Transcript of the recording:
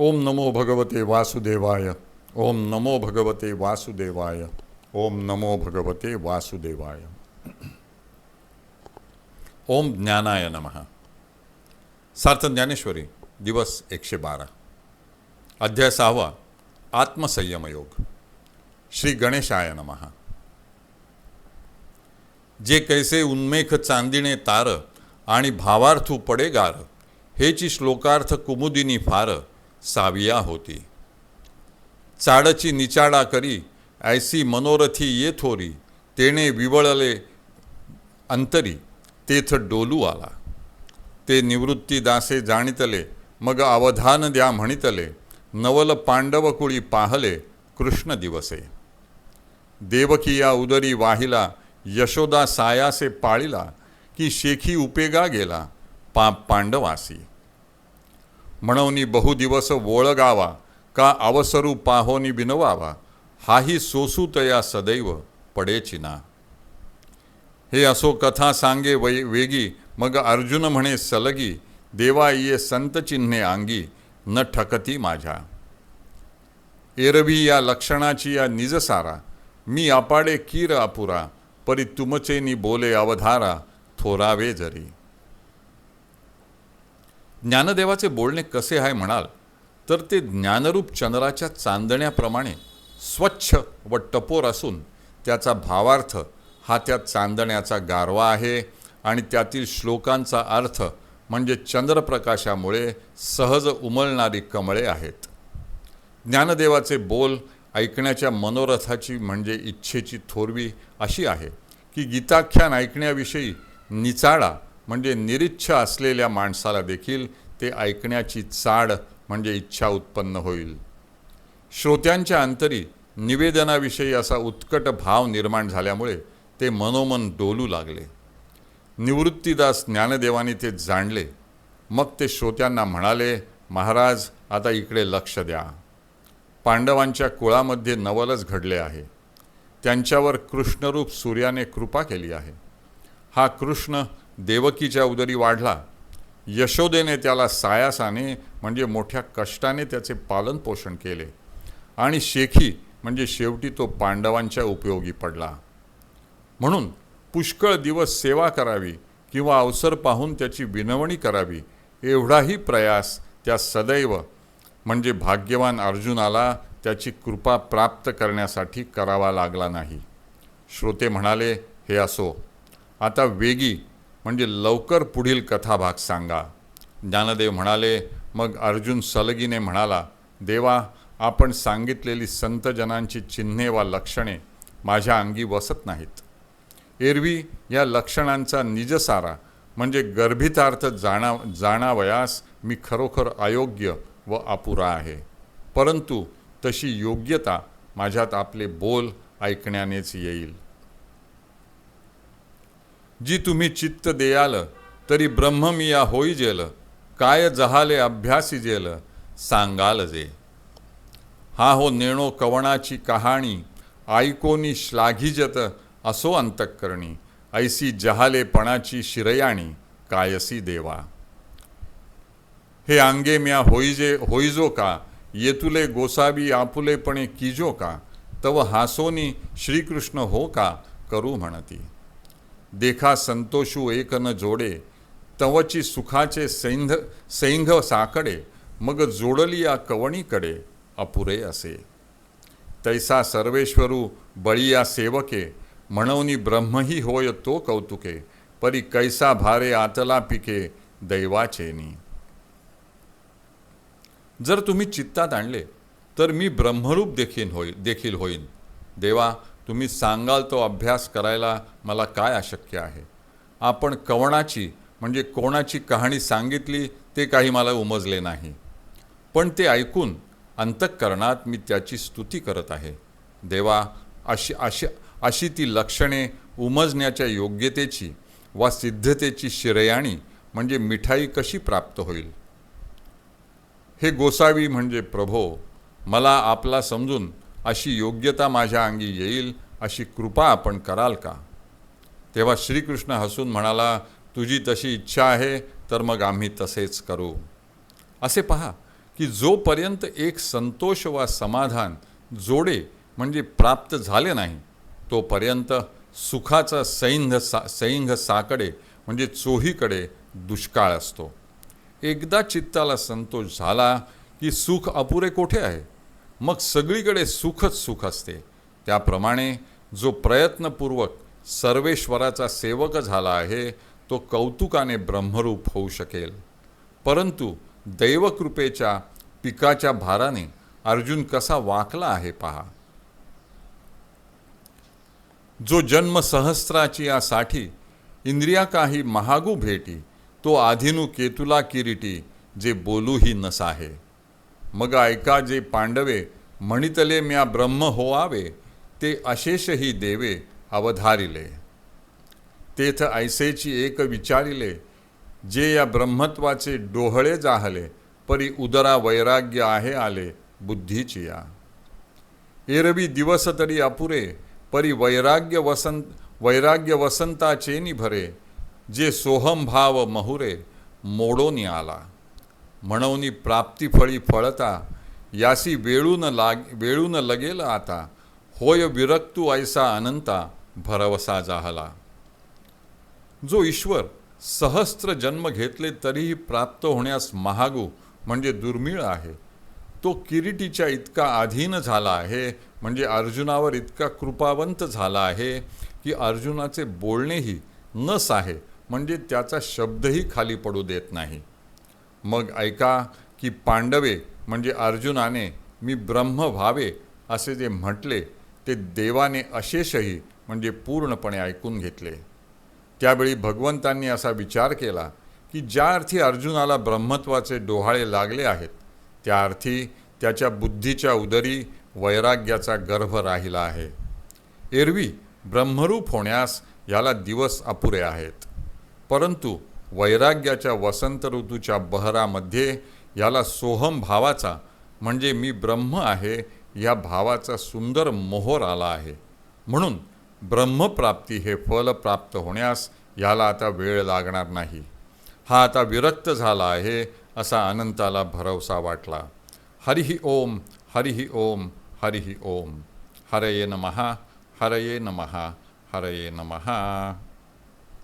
ओम नमो भगवते वासुदेवाय ओम नमो भगवते वासुदेवाय ओम नमो भगवते वासुदेवाय। ओम ज्ञानाय नमः। सार्थ ज्ञानेश्वरी दिवस एकशे बारा। अध्याय सहावा आत्मसंयमयोग। श्री गणेशाय नमः। जे कैसे उन्मेख चांदिणे तार आणि भावार्थू पडे गार हेची श्लोकार्थ कुमुदिनी फार साविया होती. चाडची निचाडा करी ऐसी मनोरथी ये थोरी तेणे विवळले अंतरी तेथ डोलू आला. ते निवृत्ती दासे जाणितले मग अवधान द्या म्हणितले नवल पांडवकुळी पाहले कृष्ण दिवसे. देवकी या उदरी वाहिला यशोदा सायासे पाळिला की शेखी उपेगा गेला पाप पांडवासी. म्हणवनी बहुदिवस वोळगावा का अवसरू पाहोनी बिनवावा हाही सोसूतया सदैव पडेचिना. हे असो कथा सांगे वै वेगी मग अर्जुन म्हणे सलगी देवा ये संत चिन्हे अंगी न ठकती माझ्या. एरवी या लक्षणाची या निजसारा मी अपाडे कीर अपुरा परी तुमचेनी बोले अवधारा थोरावे जरी. ज्ञानदेवाचे बोलणे कसे आहे म्हणाल तर ते ज्ञानरूप चंद्राच्या चांदण्याप्रमाणे स्वच्छ व टपोर असून त्याचा भावार्थ हा त्या चांदण्याचा गारवा आहे आणि त्यातील श्लोकांचा अर्थ म्हणजे चंद्रप्रकाशामुळे सहज उमलणारी कमळे आहेत. ज्ञानदेवाचे बोल ऐकण्याच्या मनोरथाची म्हणजे इच्छेची थोरवी अशी आहे की गीताख्यान ऐकण्याविषयी निचाडा म्हणजे निरिच्छ असलेल्या माणसाला देखील ते ऐकण्याची चाड म्हणजे इच्छा उत्पन्न होईल. श्रोत्यांच्या अंतरी निवेदनाविषयी असा उत्कट भाव निर्माण झाल्यामुळे ते मनोमन डोलू लागले. निवृत्तीदास ज्ञानदेवाने ते जाणले. मग ते श्रोत्यांना म्हणाले महाराज आता इकडे लक्ष द्या. पांडवांच्या कुळामध्ये नवलच घडले आहे. त्यांच्यावर कृष्णरूप सूर्याने कृपा केली आहे. हा कृष्ण देवकीच्या उदरी वाढला. यशोदेने त्याला सायासाने म्हणजे मोठ्या कष्टाने त्याचे पालनपोषण केले. आणि शेखी म्हणजे शेवटी तो पांडवांच्या उपयोगी पडला. म्हणून पुष्कळ दिवस सेवा करावी किंवा अवसर पाहून त्याची विनवणी करावी एवढाही प्रयास त्या सदैव म्हणजे भाग्यवान अर्जुनाला त्याची कृपा प्राप्त करण्यासाठी करावा लागला नाही. श्रोते म्हणाले हे असो. आता वेगी म्हणजे लवकर पुढील कथाभाग सांगा. ज्ञानदेव म्हणाले मग अर्जुन सलगीने म्हणाला देवा आपण सांगितलेली संतजनांची चिन्हे वा लक्षणे माझ्या अंगी वसत नाहीत. एरवी या लक्षणांचा निजसारा म्हणजे गर्भितार्थ जाणा जाणावयास मी खरोखर अयोग्य व अपुरा आहे. परंतु तशी योग्यता माझ्यात आपले बोल ऐकण्यानेच येईल. जी तुम्ही चित्त देयाल तरी ब्रह्म मिया होई जेल काय जहाले अभ्यासी जेल सांगाल जे. हा हो नेणो कवणाची कहाणी ऐकोनी श्लाघिजत असो अंतकरणी ऐसी जहालेपणाची शिरयाणी कायसी देवा. हे अंगे म्या होईजे होईजो का येतुले गोसावी आपुलेपणे किजो का तव हासोनी श्रीकृष्ण हो का करू म्हणती. देखा संतोषू एक न जोडे तवची सुखाचे सैंध सैंघ साकडे मग जोडली या कवणीकडे अपुरे असे. तैसा सर्वेश्वरू बळिया सेवके म्हणवनी ब्रह्मही होय तो कौतुके परी कैसा भारे आतला पिके दैवाचेनी जर तुम्ही चित्तात आणले तर मी ब्रह्मरूप देखील होईल देखील होईन. देवा तुम्ही सांगाल तो अभ्यास करायला मला काय अशक्य आहे? आपण कवणाची म्हणजे कोणाची कहाणी सांगितली ते काही मला उमजले नाही. पण ते ऐकून अंतःकरणात मी त्याची स्तुती करत आहे. देवा अशी अशी अशी ती लक्षणे उमजण्याच्या योग्यतेची वा सिद्धतेची शिरयाणी म्हणजे मिठाई कशी प्राप्त होईल? हे गोसावी म्हणजे प्रभो मला आपला समजून अशी योग्यता माझ्या अंगी येईल अशी कृपा आपण कराल का? तेव्हा श्रीकृष्ण हसून म्हणाला तुझी तशी इच्छा आहे तर मग आम्ही तसेच करू. असे पहा की जोपर्यंत एक संतोष वा समाधान जोडे म्हणजे प्राप्त झाले नाही तोपर्यंत सुखाचा सैंध सा सैंघ साकडे म्हणजे चोहीकडे दुष्काळ असतो. एकदा चित्ताला संतोष झाला की सुख अपुरे कोठे आहे? मग सगळीकडे सुखच सुख असते. त्याप्रमाणे जो प्रयत्नपूर्वक सर्वेश्वराचा सेवक झाला आहे तो कौतुकाने ब्रह्मरूप होऊ शकेल. परंतु दैवकृपेच्या पिकाच्या भाराने अर्जुन कसा वाकला आहे पहा. जो जन्म सहस्त्राची यासाठी इंद्रिया काही महागू भेटी तो आधीनु केतुला किरीटी जे बोलूही नसाहे. मग ऐका जे पांडवे म्हणितले म्या ब्रह्म होवावे ते अशेषही देवे अवधारिले. तेथ ऐसेची एक विचारिले जे या ब्रह्मत्वाचे डोहळे जाहले परी उदरा वैराग्य आहे आले बुद्धीची या एरवी दिवस तरी अपुरे परी वैराग्य वसंत वैराग्य वसंताचेनी भरे जे सोहम भाव महुरे मोडोनी आला म्हणून प्राप्तिफळी फळता यासी वेळून लाग वेळून लगेल आता. होय विरक्तू ऐसा अनंता भरवसा जाहला. जो ईश्वर सहस्त्र जन्म घेतले तरीही प्राप्त होण्यास महागू म्हणजे दुर्मिळ आहे. तो किरीटीच्या इतका अधीन झाला आहे म्हणजे अर्जुनावर इतका कृपावंत झाला आहे की अर्जुनाचे बोलणेही नस आहे म्हणजे त्याचा शब्दही खाली पडू देत नाही. मग ऐका की पांडवे म्हणजे अर्जुनाने मी ब्रह्म व्हावे असे जे म्हटले ते देवाने अशेषही म्हणजे पूर्णपणे ऐकून घेतले. त्यावेळी भगवंतांनी असा विचार केला की ज्या अर्थी अर्जुनाला ब्रह्मत्वाचे डोहाळे लागले आहेत त्या अर्थी त्याच्या बुद्धीच्या उदरी वैराग्याचा गर्भ राहिला आहे. एरवी ब्रह्मरूप होण्यास याला दिवस अपुरे आहेत. परंतु वैराग्याच्या वसंत ऋतूच्या बहरामध्ये याला सोहम भावाचा म्हणजे मी ब्रह्म आहे या भावाचा सुंदर मोहर आला आहे. म्हणून ब्रह्मप्राप्ती हे फल प्राप्त होण्यास याला आता वेळ लागणार नाही. हा आता विरक्त झाला आहे असा अनंताला भरवसा वाटला. हरिही ओम हरिही ओम हरिही ओम. हरये नमहा हरये नमहा हरये नमहा